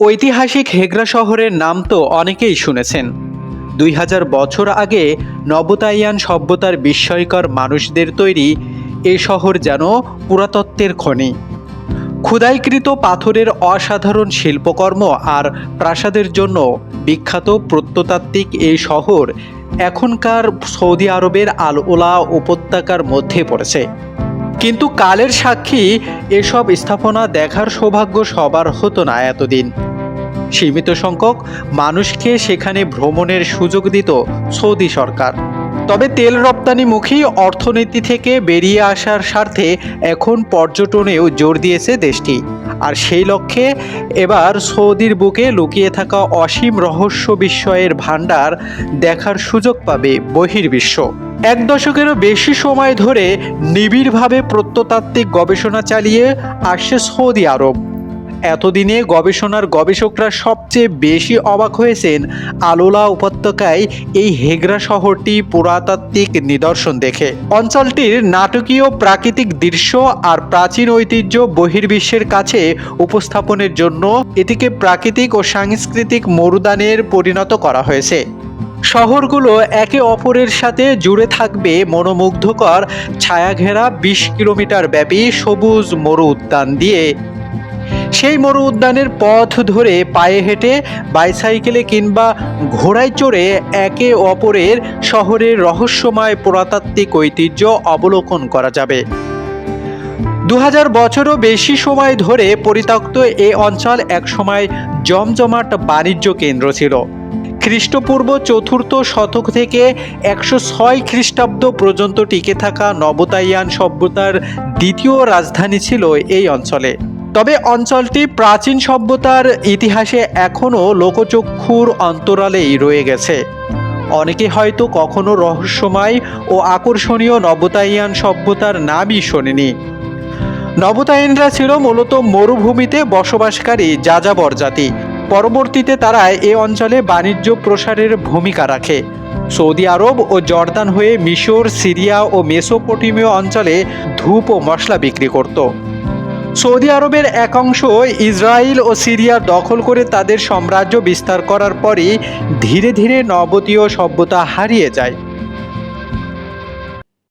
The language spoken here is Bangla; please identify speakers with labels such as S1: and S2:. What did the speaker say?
S1: ঐতিহাসিক হেগরা শহরের নাম তো অনেকেই শুনেছেন। দুই হাজার বছর আগে নবতাইয়ান সভ্যতার বিস্ময়কর মানুষদের তৈরি এ শহর যেন পুরাতত্ত্বের খনি। ক্ষুদাইকৃত পাথরের অসাধারণ শিল্পকর্ম আর প্রাসাদের জন্য বিখ্যাত প্রত্নতাত্ত্বিক এই শহর এখনকার সৌদি আরবের আল ওলা উপত্যকার মধ্যে পড়েছে। কিন্তু কালের সাক্ষী এসব স্থাপনা দেখার সৌভাগ্য সবার হতো না এতদিন। সীমিত সংখ্যক মানুষকে সেখানে ভ্রমণের সুযোগ দিত সৌদি সরকার। তবে তেল রপ্তানিমুখী অর্থনীতি থেকে বেরিয়ে আসার স্বার্থে এখন পর্যটনেও জোর দিয়েছে দেশটি। আর সেই লক্ষ্যে এবার সৌদির বুকে লুকিয়ে থাকা অসীম রহস্য বিস্ময়ের ভাণ্ডার দেখার সুযোগ পাবে বহির্বিশ্ব। এক দশকেরও বেশি সময় ধরে নিবিড়ভাবে প্রত্নতাত্ত্বিক গবেষণা চালিয়ে আসছে সৌদি আরব। এতদিনে গবেষণার গবেষকরা সবচেয়ে বেশি অবাক হয়েছেন আলোলা উপত্যকায় এই হেগরা শহরটি পুরাতাত্ত্বিক নিদর্শন দেখে। অঞ্চলটির নাটকীয় প্রাকৃতিক দৃশ্য আর প্রাচীন ঐতিহ্য বহির্বিশ্বের কাছে উপস্থাপনের জন্য এটিকে প্রাকৃতিক ও সাংস্কৃতিক মরুদানের পরিণত করা হয়েছে। শহরগুলো একে অপরের সাথে জুড়ে থাকবে মনোমুগ্ধকর, ছায়াঘেরা বিশ কিলোমিটার ব্যাপী সবুজ মরু উদ্যান দিয়ে। সেই মরু উদ্যানের পথ ধরে পায়ে হেঁটে বাইসাইকেলে কিংবা ঘোড়ায় চড়ে একে অপরের শহরের রহস্যময় পুরাতাত্ত্বিক ঐতিহ্য অবলোকন করা যাবে। দু হাজার বছরও বেশি সময় ধরে পরিত্যক্ত এ অঞ্চল একসময় জমজমাট বাণিজ্য কেন্দ্র ছিল। খ্রিস্টপূর্ব চতুর্থ শতক থেকে একশো ছয় খ্রিস্টাব্দ পর্যন্ত টিকে থাকা নবতাইয়ান সভ্যতার দ্বিতীয় রাজধানী ছিল এই অঞ্চলে। তবে অঞ্চলটি প্রাচীন সভ্যতার ইতিহাসে এখনও লোকচক্ষুর অন্তরালেই রয়ে গেছে। অনেকে হয়তো কখনো রহস্যময় ও আকর্ষণীয় নবতাইয়ান সভ্যতার নামই শোনেনি। নবতাইনরা ছিল মূলত মরুভূমিতে বসবাসকারী যাযাবর জাতি। পরবর্তীতে তারা এ অঞ্চলে বাণিজ্য প্রসারের ভূমিকা রাখে। সৌদি আরব ও জর্দান হয়ে মিশর, সিরিয়া ও মেসোপটেমীয় অঞ্চলে ধূপ ও মশলা বিক্রি করত। সৌদি আরবের এক অংশ ইসরায়েল ও সিরিয়া দখল করে তাদের সাম্রাজ্য বিস্তার করার পরই ধীরে ধীরে নবতীয় সভ্যতা হারিয়ে যায়।